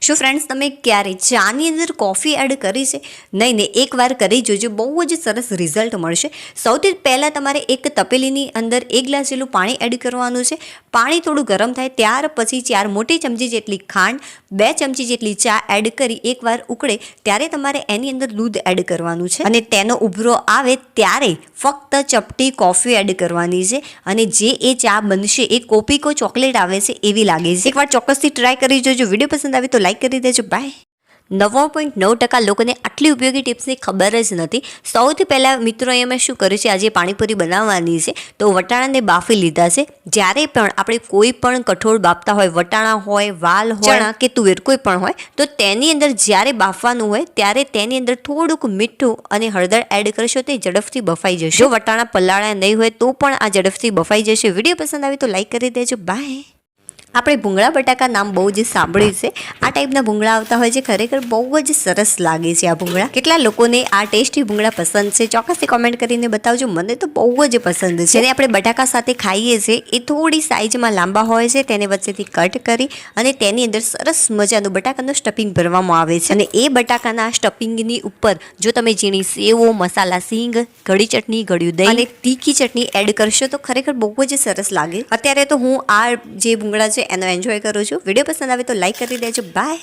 શું ફ્રેન્ડ્સ તમે ક્યારે ચાની અંદર કોફી એડ કરી છે? નહીં નહીં, એકવાર કરી જોજો, બહુ જ સરસ રિઝલ્ટ મળશે. સૌથી પહેલાં તમારે એક તપેલીની અંદર એક ગ્લાસ જેટલું પાણી એડ કરવાનું છે. પાણી થોડું ગરમ થાય, ત્યાર પછી ચાર મોટી ચમચી જેટલી ખાંડ, બે ચમચી જેટલી ચા એડ કરી એકવાર ઉકળે, ત્યારે તમારે એની અંદર દૂધ એડ કરવાનું છે. અને તેનો ઉભરો આવે ત્યારે ફક્ત ચપટી કોફી એડ કરવાની છે. અને જે એ ચા બનશે, એ કોપીકો ચોકલેટ આવે છે, એવી લાગે છે. એકવાર ચોક્કસથી ટ્રાય કરી જોજો. વીડિયો પસંદ આવે તો લાઈક કરી દેજો. બાય નવ્વાણું પોઈન્ટ નવ ટકા લોકોને આટલી ઉપયોગી ટિપ્સની ખબર જ નથી. સૌથી પહેલાં મિત્રો એ મેં શું કર્યું છે? આજે પાણીપુરી બનાવવાની છે. તો વટાણાને બાફી લીધા છે. જ્યારે પણ આપણે કોઈ પણ કઠોળ બાફતા હોય વટાણા હોય વાલ હોય ચણા. કે તુવેર કોઈ પણ હોય તો તેની અંદર જ્યારે બાફવાનું હોય ત્યારે તેની અંદર થોડુંક મીઠું અને હળદર એડ કરશો તે ઝડપથી બફાઈ જશે. જો વટાણા પલાળ્યા નહીં હોય તો પણ આ ઝડપથી બફાઈ જશે. વીડિયો પસંદ આવે તો લાઈક કરી દેજો. બાય આપણે ભૂંગળા બટાકા નામ બહુ જ સાંભળ્યું છે. આ ટાઈપના ભૂંગળા આવતા હોય છે, ખરેખર બહુ જ સરસ લાગે છે આ ભૂંગળા. કેટલા લોકોને આ ટેસ્ટી ભૂંગળા પસંદ છે, ચોક્કસથી કોમેન્ટ કરીને બતાવજો. મને તો બહુ જ પસંદ છે. જેને આપણે બટાકા સાથે ખાઈએ છીએ એ થોડી સાઇઝમાં લાંબા હોય છે, તેને વચ્ચેથી કટ કરી અને તેની અંદર સરસ મજાનું બટાકાનું સ્ટફિંગ ભરવામાં આવે છે. અને એ બટાકાના સ્ટફિંગની ઉપર જો તમે ઝીણી સેવો, મસાલા સિંગ ઘડી ચટણી, ગળ્યું દહીં અને તીખી ચટણી એડ કરશો તો ખરેખર બહુ જ સરસ લાગે. અત્યારે તો હું આ જે ભૂંગળા છે એનો એન્જોય કરું છું. વીડિયો પસંદ આવે તો લાઈક કરી દેજો. બાય